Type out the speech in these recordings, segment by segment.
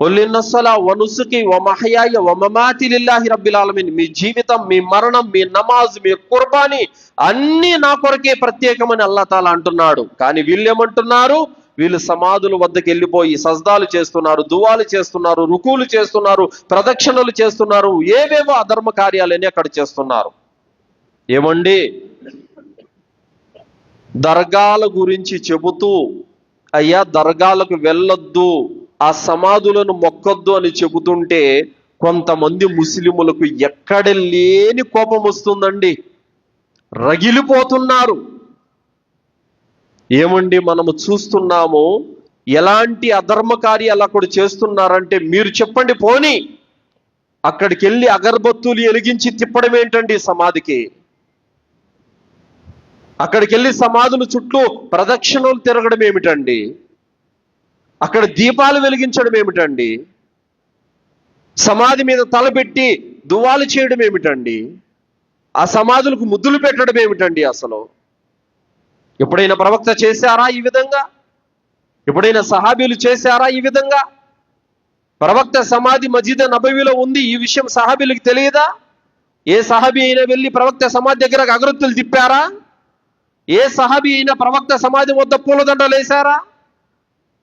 కొల్లిన్నసల వనుసుకి వమహయాయ వమమాతి లిల్లాహి రబ్బిల్ ఆలమీన్ మీ జీవితం మీ మరణం మీ నమాజ్ మీ కుర్బానీ అన్నీ నా కొరకే ప్రత్యేకమని అల్లా తాలా అంటున్నాడు. కానీ వీళ్ళు ఏమంటున్నారు? వీళ్ళు సమాధుల వద్దకు వెళ్ళిపోయి సజ్దాలు చేస్తున్నారు దువాలు చేస్తున్నారు రుకులు చేస్తున్నారు ప్రదక్షిణలు చేస్తున్నారు ఏవేవో అధర్మ కార్యాలని అక్కడ చేస్తున్నారు. ఏమండి? దర్గాల గురించి చెబుతూ అయ్యా దర్గాలకు వెళ్ళొద్దు. ఆ సమాధులను మొక్కద్దు అని చెబుతుంటే కొంతమంది ముస్లిములకు ఎక్కడ లేని కోపం వస్తుందండి. రగిలిపోతున్నారు. ఏమండి మనము చూస్తున్నాము ఎలాంటి అధర్మ కార్యాలు అక్కడ చేస్తున్నారంటే మీరు చెప్పండి పోని. అక్కడికి వెళ్ళి అగరబత్తులు ఎలిగించి తిప్పడం ఏంటండి సమాధికి? అక్కడికి వెళ్ళి సమాధుల చుట్టూ ప్రదక్షిణలు తిరగడం ఏమిటండి? అక్కడ దీపాలు వెలిగించడం ఏమిటండి? సమాధి మీద తలపెట్టి దువాలు చేయడం ఏమిటండి? ఆ సమాధులకు ముద్దులు పెట్టడం ఏమిటండి అసలు? ఎప్పుడైనా ప్రవక్త చేశారా ఈ విధంగా? ఎప్పుడైనా సహాబీలు చేశారా ఈ విధంగా? ప్రవక్త సమాధి మజీద నబవిలో ఉంది ఈ విషయం సహాబీలకు తెలియదా? ఏ సహాబీ అయినా వెళ్ళి ప్రవక్త సమాధి దగ్గర అగరత్తులు తిప్పారా? ఏ సహాబీ అయినా ప్రవక్త సమాధి వద్ద పూలదండలు వేశారా?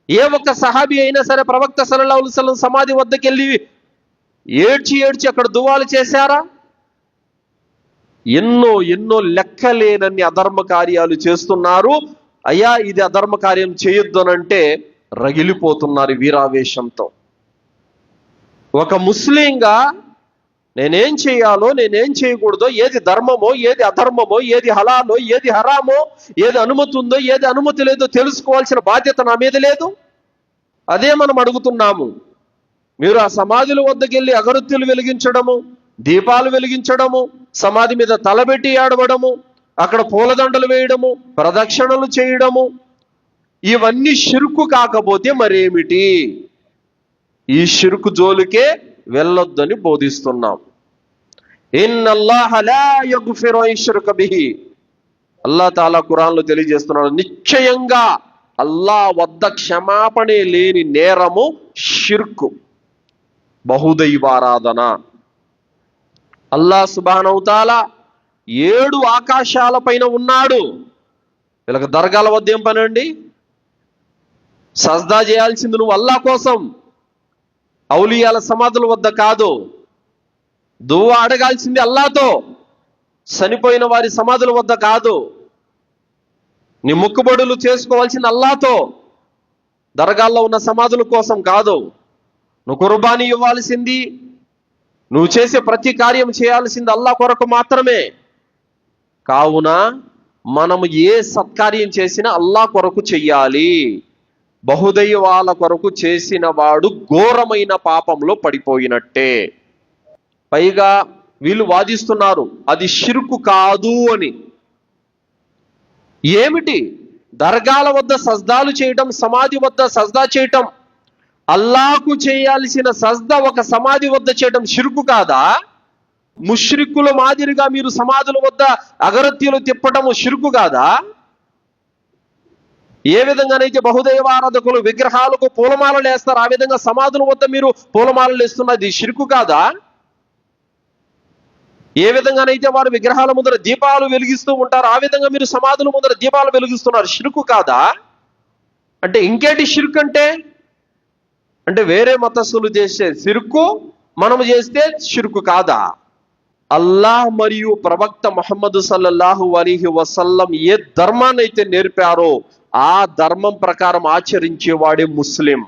ఏ ఒక్క సహాబీ అయినా సరే ప్రవక్త సల్లల్లాహు సమాధి వద్దకు వెళ్ళి ఏడ్చి ఏడ్చి అక్కడ దువాలు చేశారా? ఎన్నో ఎన్నో లెక్కలేనన్ని అధర్మ కార్యాలు చేస్తున్నారు. అయ్యా ఇది అధర్మ కార్యం చేయొద్దనంటే రగిలిపోతున్నారు వీరావేశంతో. ఒక ముస్లింగా నేనేం చేయాలో నేనేం చేయకూడదో ఏది ధర్మమో ఏది అధర్మమో ఏది హలాలో ఏది హరామో ఏది అనుమతి ఉందో ఏది అనుమతి లేదో తెలుసుకోవాల్సిన బాధ్యత నా మీద లేదు. అదే మనం అడుగుతున్నాము. మీరు ఆ సమాధుల వద్దకు వెళ్ళి అగరొత్తులు వెలిగించడము దీపాలు వెలిగించడము సమాధి మీద తలబెట్టి ఆడవడము అక్కడ పూలదండలు వేయడము ప్రదక్షిణలు చేయడము ఇవన్నీ షిరుకు కాకపోతే మరేమిటి? ఈ షిరుకు జోలికే వెళ్ళొద్దని బోధిస్తున్నాం. అల్లా తాలా ఖురాన్లో తెలియజేస్తున్నాడు నిశ్చయంగా అల్లా వద్ద క్షమాపణే లేని నేరము షిర్కు బహుదైవారాధన. అల్లా సుబానవుతాల ఏడు ఆకాశాల పైన ఉన్నాడు. వీళ్ళకి దర్గాల వద్ద ఏం పని అండి సజ్దా చేయాల్సింది నువ్వు అల్లా కోసం. ఔలియాల సమాధుల వద్ద కాదు. దువ్వ అడగాల్సింది అల్లాతో. చనిపోయిన వారి సమాధుల వద్ద కాదు. నీ మొక్కుబడులు చేసుకోవాల్సింది అల్లాతో. దరగాల్లో ఉన్న సమాధుల కోసం కాదు. నువ్వు కుర్బానీ ఇవ్వాల్సింది. నువ్వు చేసే ప్రతి కార్యం చేయాల్సింది అల్లా కొరకు మాత్రమే. కావున మనము ఏ సత్కార్యం చేసినా అల్లా కొరకు చెయ్యాలి. బహుదైవాల కొరకు చేసిన వాడు ఘోరమైన పాపంలో పడిపోయినట్టే. పైగా వీళ్ళు వాదిస్తున్నారు అది షిరుకు కాదు అని. ఏమిటి? దర్గాల వద్ద సజ్దాలు చేయటం సమాధి వద్ద సజ్దా చేయటం అల్లాకు చేయాల్సిన సజ్దా ఒక సమాధి వద్ద చేయటం షిరుకు కాదా? ముష్రిక్కుల మాదిరిగా మీరు సమాధుల వద్ద అగరత్యలు తిప్పటము షిరుకు కాదా? ఏ విధంగానైతే బహుదైవారాధకులు విగ్రహాలకు పూలమాలలు వేస్తారు ఆ విధంగా సమాధుల వద్ద మీరు పూలమాలలు వేస్తున్నది షిరుకు కాదా? ఏ విధంగానైతే వారు విగ్రహాల ముందర దీపాలు వెలిగిస్తూ ఉంటారు ఆ విధంగా మీరు సమాధుల ముందర దీపాలు వెలిగిస్తున్నారు. షిరుకు కాదా? అంటే ఇంకేంటి షిరుకు అంటే? అంటే వేరే మతస్థులు చేసే సిరుకు మనం చేస్తే షిరుకు కాదా? అల్లాహ్ మరియు ప్రవక్త ముహమ్మద్ సల్లల్లాహు అలీహి వసల్లం ఏ ధర్మాన్ని అయితే నేర్పారో ఆ ధర్మం ప్రకారం ఆచరించేవాడే ముస్లిం.